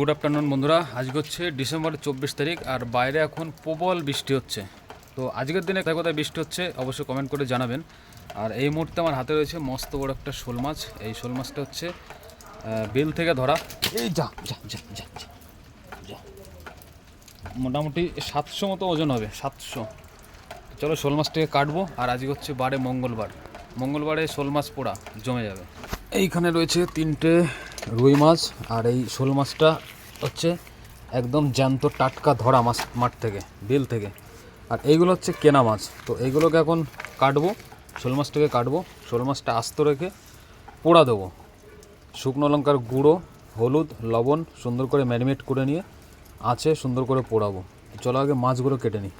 Good afternoon বন্ধুরা। আজকে হচ্ছে ডিসেম্বরের চব্বিশ তারিখ আর বাইরে এখন প্রবল বৃষ্টি হচ্ছে। তো আজকের দিনে কোথায় কোথায় বৃষ্টি হচ্ছে অবশ্যই কমেন্ট করে জানাবেন। আর এই মুহূর্তে আমার হাতে রয়েছে মস্ত বড় একটা শোল মাছ। এই শোল মাছটা হচ্ছে বিল থেকে ধরা। এই যা যা যা যা, যা। মোটামুটি সাতশো মতো ওজন হবে সাতশো। চলো শোল মাছটাকে কাটবো আর আজকে হচ্ছে বারে মঙ্গলবার। মঙ্গলবারে শোল মাছ পোড়া জমে যাবে। এইখানে রয়েছে তিনটে রুই মাছ আর এই শোল মাছটা হচ্ছে একদম জ্যান্ত টাটকা ধরা মাছ মাঠ থেকে, বিল থেকে। আর এইগুলো হচ্ছে কেনা মাছ। তো এইগুলোকে এখন কাটবো, শোল মাছটাকে কাটবো, শোল মাছটা আস্ত রেখে পোড়া দেবো। শুকনো লঙ্কার গুঁড়ো, হলুদ, লবণ সুন্দর করে ম্যারিনেট করে নিয়ে আছে সুন্দর করে পোড়াবো। চলো আগে মাছগুলো কেটে নিই।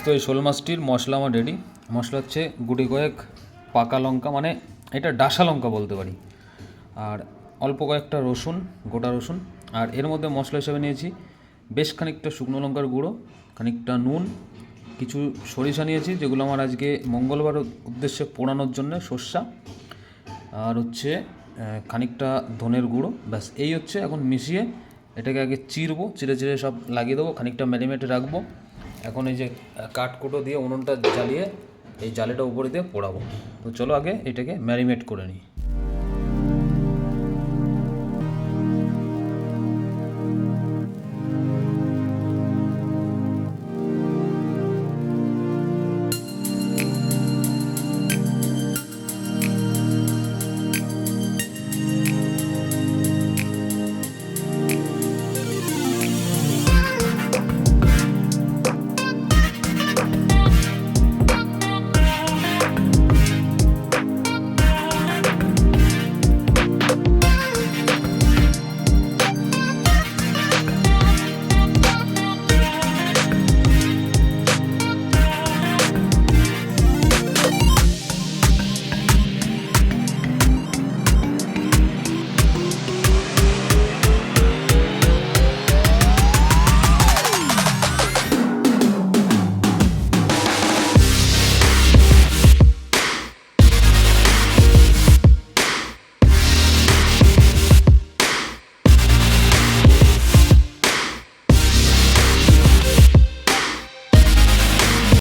মস্ত এই শোল মাছটির মশলা আমার রেডি মশলা হচ্ছে গুটি কয়েক, পাকা লঙ্কা মানে এটা ডাসা লঙ্কা বলতে পারি। আর অল্প কয়েকটা রসুন, গোটা রসুন। আর এর মধ্যে মশলা হিসেবে নিয়েছি বেশ খানিকটা শুকনো লঙ্কার গুঁড়ো, খানিকটা নুন, কিছু সরিষা নিয়েছি, যেগুলো আমার আজকে মঙ্গলবার উদ্দেশ্যে পোড়ানোর জন্য সর্ষা আর হচ্ছে খানিকটা ধনের গুঁড়ো, ব্যাস, এই হচ্ছে। এখন মিশিয়ে এটাকে আগে চিরবো, চিরে চিরে সব লাগিয়ে দেবো, খানিকটা ম্যারিনেটে রাখব। এখন এই যে কাঠকুটো দিয়ে উনুনটা জ্বালিয়ে এই জালেটা উপরে দিয়ে পোড়াবো। তো চলো আগে এটাকে ম্যারিনেট করে নিই।